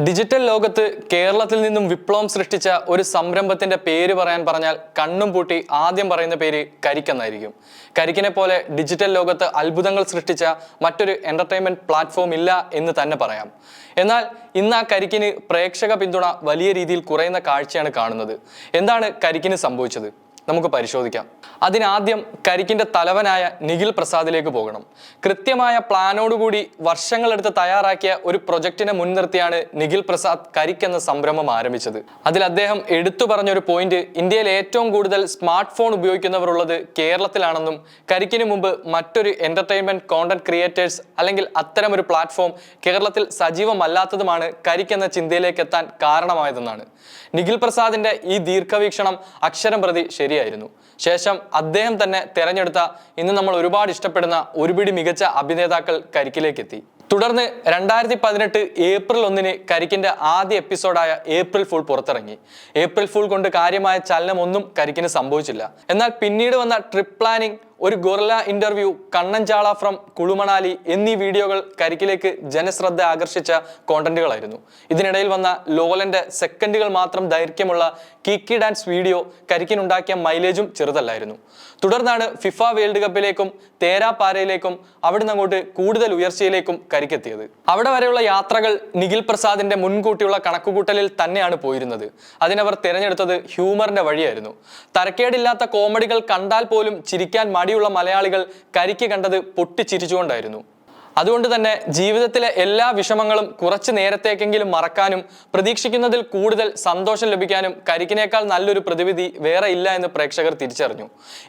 Digital ലോകത്ത് കേരളത്തിൽ നിന്നും വിപ്ലവം സൃഷ്ടിച്ച ഒരു സംരംഭത്തിന്റെ പേര് പറയാൻ പറഞ്ഞാൽ കണ്ണും പൂട്ടി ആദ്യം പറയുന്ന പേര് കരിക്കെന്നായിരിക്കും. കരിക്കിനെ പോലെ ഡിജിറ്റൽ ലോകത്ത് അത്ഭുതങ്ങൾ സൃഷ്ടിച്ച മറ്റൊരു എന്റർടൈൻമെന്റ് പ്ലാറ്റ്ഫോം ഇല്ല എന്ന് തന്നെ പറയാം. എന്നാൽ ഇന്ന് ആ കരിക്കിന് പ്രേക്ഷക പിന്തുണ വലിയ രീതിയിൽ കുറയുന്ന കാഴ്ചയാണ് കാണുന്നത്. എന്താണ് കരിക്കിന് സംഭവിച്ചത്? നമുക്ക് പരിശോധിക്കാം. അതിനാദ്യം കരിക്കിന്റെ തലവനായ നിഖിൽ പ്രസാദിലേക്ക് പോകണം. കൃത്യമായ പ്ലാനോടുകൂടി വർഷങ്ങളെടുത്ത് തയ്യാറാക്കിയ ഒരു പ്രൊജക്റ്റിനെ മുൻനിർത്തിയാണ് നിഖിൽ പ്രസാദ് കരിക്ക് എന്ന സംരംഭം ആരംഭിച്ചത്. അതിൽ അദ്ദേഹം എടുത്തു പറഞ്ഞൊരു പോയിന്റ് ഇന്ത്യയിൽ ഏറ്റവും കൂടുതൽ സ്മാർട്ട് ഫോൺ ഉപയോഗിക്കുന്നവർ ഉള്ളത് കേരളത്തിലാണെന്നും കരിക്കിന് മുമ്പ് മറ്റൊരു എന്റർടൈൻമെന്റ് കോണ്ടന്റ് ക്രിയേറ്റേഴ്സ് അല്ലെങ്കിൽ അത്തരം ഒരു പ്ലാറ്റ്ഫോം കേരളത്തിൽ സജീവമല്ലാത്തതുമാണ് കരിക്ക് എന്ന ചിന്തയിലേക്ക് എത്താൻ കാരണമായതെന്നാണ്. നിഖിൽ പ്രസാദിന്റെ ഈ ദീർഘവീക്ഷണം അക്ഷരം പ്രതി ശരിയായിരുന്നു. ശേഷം അദ്ദേഹം തന്നെ തെരഞ്ഞെടുത്ത ഇന്ന് നമ്മൾ ഒരുപാട് ഇഷ്ടപ്പെടുന്ന ഒരുപിടി മികച്ച അഭിനേതാക്കൾ കരിക്കിലേക്കെത്തി. തുടർന്ന് രണ്ടായിരത്തി പതിനെട്ട് ഏപ്രിൽ ഒന്നിന് കരിക്കിന്റെ ആദ്യ എപ്പിസോഡായ ഏപ്രിൽ ഫുൾ പുറത്തിറങ്ങി. ഏപ്രിൽ ഫുൾ കൊണ്ട് കാര്യമായ ചലനമൊന്നും കരിക്കിന് സംഭവിച്ചില്ല. എന്നാൽ പിന്നീട് വന്ന ട്രിപ്പ് പ്ലാനിംഗ് ഒരു ഗൊറല ഇന്റർവ്യൂ കണ്ണൻചാള ഫ്രം കുളുമണാലി എന്നീ വീഡിയോകൾ കരിക്കിലേക്ക് ജനശ്രദ്ധ ആകർഷിച്ച കോണ്ടന്റുകളായിരുന്നു ഇതിനിടയിൽ വന്ന ലോലന്റെ സെക്കൻഡുകൾ മാത്രം ദൈർഘ്യമുള്ള കിക്കി ഡാൻസ് വീഡിയോ കരിക്കിനുണ്ടാക്കിയ മൈലേജും ചെറുതല്ലായിരുന്നു. തുടർന്നാണ് ഫിഫ വേൾഡ് കപ്പിലേക്കും തേരാപാരയിലേക്കും അവിടുന്ന് അങ്ങോട്ട് കൂടുതൽ ഉയർച്ചയിലേക്കും കരിക്കെത്തിയത്. അവിടെ വരെയുള്ള യാത്രകൾ നിഖിൽ പ്രസാദിന്റെ മുൻകൂട്ടിയുള്ള കണക്കുകൂട്ടലിൽ തന്നെയാണ് പോയിരുന്നത്. അതിനവർ തിരഞ്ഞെടുത്തത് ഹ്യൂമറിന്റെ വഴിയായിരുന്നു. തരക്കേടില്ലാത്ത കോമഡികൾ കണ്ടാൽ പോലും ചിരിക്കാൻ മടിയുള്ള മലയാളികൾ കരിക്ക് കണ്ടത് പൊട്ടിച്ചിരിച്ചുകൊണ്ടായിരുന്നു. അതുകൊണ്ട് തന്നെ ജീവിതത്തിലെ എല്ലാ വിഷമങ്ങളും കുറച്ച് നേരത്തേക്കെങ്കിലും മറക്കാനും പ്രതീക്ഷിക്കുന്നതിൽ കൂടുതൽ സന്തോഷം ലഭിക്കാനും കരിക്കിനേക്കാൾ നല്ലൊരു പ്രതിവിധി വേറെ ഇല്ല എന്ന് പ്രേക്ഷകർ തിരിച്ചറിഞ്ഞു.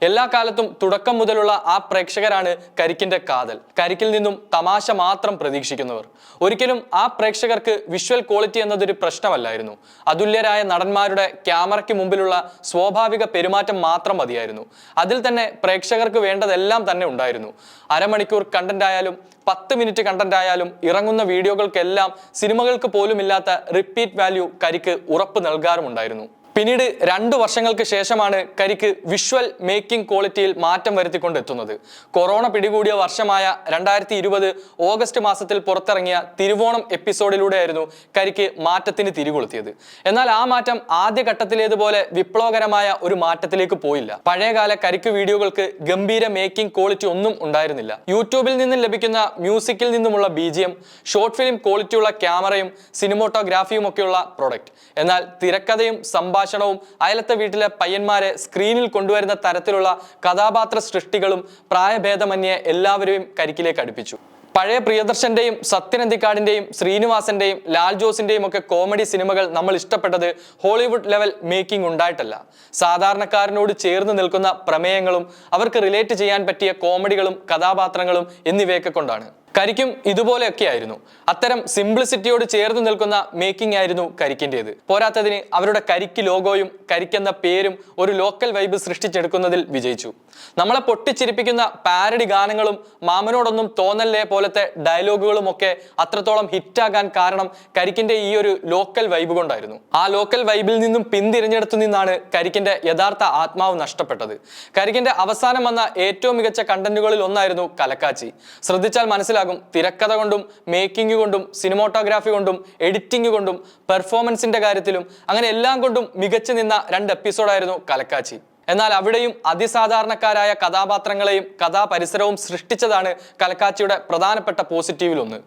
എല്ലാ കാലത്തും തുടക്കം മുതലുള്ള ആ പ്രേക്ഷകരാണ് കരിക്കിന്റെ കാതൽ. കരിക്കിൽ നിന്നും തമാശ മാത്രം പ്രതീക്ഷിക്കുന്നവർ. ഒരിക്കലും ആ പ്രേക്ഷകർക്ക് വിഷ്വൽ ക്വാളിറ്റി എന്നതൊരു പ്രശ്നമല്ലായിരുന്നു. അതുല്യരായ നടന്മാരുടെ ക്യാമറയ്ക്ക് മുമ്പിലുള്ള സ്വാഭാവിക പെരുമാറ്റം മാത്രം മതിയായിരുന്നു. അതിൽ തന്നെ പ്രേക്ഷകർക്ക് വേണ്ടതെല്ലാം തന്നെ ഉണ്ടായിരുന്നു. അരമണിക്കൂർ കണ്ടന്റ് ആയാലും പത്ത് മിനിറ്റ് കണ്ടന്റ് ആയാലും ഇറങ്ങുന്ന വീഡിയോകൾക്കെല്ലാം സിനിമകൾക്ക് പോലുമില്ലാത്ത റിപ്പീറ്റ് വാല്യൂ കരിക്ക് ഉറപ്പ് നൽകാറുമുണ്ടായിരുന്നു. പിന്നീട് രണ്ടു വർഷങ്ങൾക്ക് ശേഷമാണ് കരിക്ക് വിഷ്വൽ മേക്കിംഗ് ക്വാളിറ്റിയിൽ മാറ്റം വരുത്തിക്കൊണ്ടെത്തുന്നത്. കൊറോണ പിടികൂടിയ വർഷമായ രണ്ടായിരത്തി ഇരുപത് ഓഗസ്റ്റ് മാസത്തിൽ പുറത്തിറങ്ങിയ തിരുവോണം എപ്പിസോഡിലൂടെയായിരുന്നു കരിക്ക് മാറ്റത്തിന് തിരികൊളുത്തിയത്. എന്നാൽ ആ മാറ്റം ആദ്യഘട്ടത്തിലേതുപോലെ വിപ്ലവകരമായ ഒരു മാറ്റത്തിലേക്ക് പോയില്ല. പഴയകാല കരിക്ക് വീഡിയോകൾക്ക് ഗംഭീര മേക്കിംഗ് ക്വാളിറ്റി ഒന്നും ഉണ്ടായിരുന്നില്ല. യൂട്യൂബിൽ നിന്നും ലഭിക്കുന്ന മ്യൂസിക്കിൽ നിന്നുമുള്ള ബീജിയം ഷോർട്ട് ഫിലിം ക്വാളിറ്റിയുള്ള ക്യാമറയും സിനിമോട്ടോഗ്രാഫിയും ഒക്കെയുള്ള പ്രൊഡക്റ്റ് എന്നാൽ തിരക്കഥയും സംഭാഷണവും അയലത്തെ വീട്ടിലെ പയ്യന്മാരെ സ്ക്രീനിൽ കൊണ്ടുവരുന്ന തരത്തിലുള്ള കഥാപാത്ര സൃഷ്ടികളും പ്രായഭേദമന്യേ എല്ലാവരെയും കരിക്കിലേക്ക് അടുപ്പിച്ചു. പഴയ പ്രിയദർശന്റെയും സത്യനന്ദിക്കാടിന്റെയും ശ്രീനിവാസന്റെയും ലാൽ ജോസിന്റെയും ഒക്കെ കോമഡി സിനിമകൾ നമ്മൾ ഇഷ്ടപ്പെട്ടത് ഹോളിവുഡ് ലെവൽ മേക്കിംഗ് ഉണ്ടായിട്ടല്ല. സാധാരണക്കാരനോട് ചേർന്ന് നിൽക്കുന്ന പ്രമേയങ്ങളും അവർക്ക് റിലേറ്റ് ചെയ്യാൻ പറ്റിയ കോമഡികളും കഥാപാത്രങ്ങളും എന്നിവയൊക്കെ കൊണ്ടാണ്. കരിക്കും ഇതുപോലെയൊക്കെ ആയിരുന്നു. അത്തരം സിംപ്ലിസിറ്റിയോട് ചേർന്ന് നിൽക്കുന്ന മേക്കിംഗ് ആയിരുന്നു കരിക്കിന്റെത്. പോരാത്തതിന് അവരുടെ കരിക്ക് ലോഗോയും കരിക്കെന്ന പേരും ഒരു ലോക്കൽ വൈബ് സൃഷ്ടിച്ചെടുക്കുന്നതിൽ വിജയിച്ചു. നമ്മളെ പൊട്ടിച്ചിരിപ്പിക്കുന്ന പാരഡി ഗാനങ്ങളും മാമനോടൊന്നും തോന്നല്ലേ പോലത്തെ ഡയലോഗുകളും ഒക്കെ അത്രത്തോളം ഹിറ്റാകാൻ കാരണം കരിക്കിന്റെ ഈ ഒരു ലോക്കൽ വൈബ് കൊണ്ടായിരുന്നു. ആ ലോക്കൽ വൈബിൽ നിന്നും പിന്തിരിഞ്ഞെടുത്തു നിന്നാണ് കരിക്കിന്റെ യഥാർത്ഥ ആത്മാവ് നഷ്ടപ്പെട്ടത്. കരിക്കിന്റെ അവസാനം വന്ന ഏറ്റവും മികച്ച കണ്ടന്റുകളിൽ ഒന്നായിരുന്നു കലക്കാച്ചി. ശ്രദ്ധിച്ചാൽ മനസ്സിലാകും തിരക്കഥ കൊണ്ടും മേക്കിംഗ് കൊണ്ടും സിനിമോട്ടോഗ്രാഫി കൊണ്ടും എഡിറ്റിംഗ് കൊണ്ടും പെർഫോമൻസിന്റെ കാര്യത്തിലും അങ്ങനെ എല്ലാം കൊണ്ടും മികച്ചു നിന്ന രണ്ട് എപ്പിസോഡായിരുന്നു കലക്കാച്ചി. എന്നാൽ അവിടെയും അതിസാധാരണക്കാരായ കഥാപാത്രങ്ങളെയും കഥാപരിസരവും സൃഷ്ടിച്ചതാണ് കലക്കാച്ചിയുടെ പ്രധാനപ്പെട്ട പോസിറ്റീവിലൊന്ന്.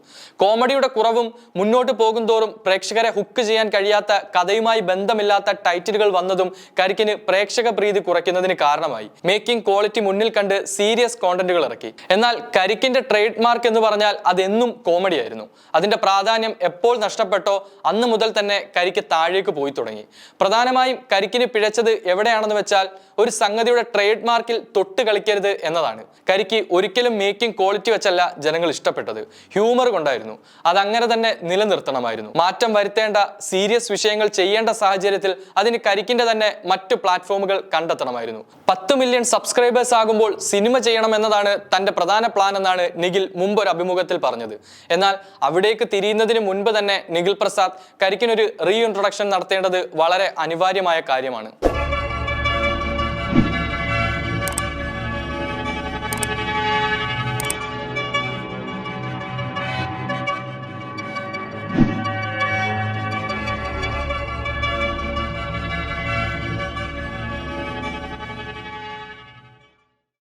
കോമഡിയുടെ കുറവും മുന്നോട്ട് പോകുന്തോറും പ്രേക്ഷകരെ ഹുക്ക് ചെയ്യാൻ കഴിയാത്ത കഥയുമായി ബന്ധമില്ലാത്ത ടൈറ്റിലുകൾ വന്നതും കരിക്കിന് പ്രേക്ഷക പ്രീതി കുറയ്ക്കുന്നതിന് കാരണമായി. മേക്കിംഗ് ക്വാളിറ്റി മുന്നിൽ കണ്ട് സീരിയസ് കോണ്ടന്റുകൾ ഇറക്കി. എന്നാൽ കരിക്കിന്റെ ട്രേഡ് മാർക്ക് എന്ന് പറഞ്ഞാൽ അതെന്നും കോമഡിയായിരുന്നു. അതിന്റെ പ്രാധാന്യം എപ്പോൾ നഷ്ടപ്പെട്ടോ അന്ന് മുതൽ തന്നെ കരിക്ക് താഴേക്ക് പോയി തുടങ്ങി. പ്രധാനമായും കരിക്കിന് പിഴച്ചത് എവിടെയാണെന്ന് വെച്ചാൽ ഒരു സംഗതിയുടെ ട്രേഡ് മാർക്കിൽ തൊട്ട് കളിക്കരുത് എന്നതാണ്. കരിക്ക് ഒരിക്കലും മേക്കിംഗ് ക്വാളിറ്റി വെച്ചല്ല ജനങ്ങൾ ഇഷ്ടപ്പെട്ടത്. ഹ്യൂമർ കൊണ്ടായിരുന്നു. അതങ്ങനെ തന്നെ നിലനിർത്തണമായിരുന്നു. മാറ്റം വരുത്തേണ്ട സീരിയസ് വിഷയങ്ങൾ ചെയ്യേണ്ട സാഹചര്യത്തിൽ അതിന് കരിക്കിന്റെ തന്നെ മറ്റു പ്ലാറ്റ്ഫോമുകൾ കണ്ടെത്തണമായിരുന്നു. പത്ത് മില്യൺ സബ്സ്ക്രൈബേഴ്സ് ആകുമ്പോൾ സിനിമ ചെയ്യണം എന്നതാണ് തന്റെ പ്രധാന പ്ലാൻ എന്നാണ് നിഖിൽ മുമ്പ് ഒരു അഭിമുഖത്തിൽ പറഞ്ഞത്. എന്നാൽ അവിടേക്ക് തിരിയുന്നതിന് മുൻപ് തന്നെ നിഖിൽ പ്രസാദ് കരിക്കിനൊരു റീ ഇൻട്രൊഡക്ഷൻ നടത്തേണ്ടത് വളരെ അനിവാര്യമായ കാര്യമാണ്.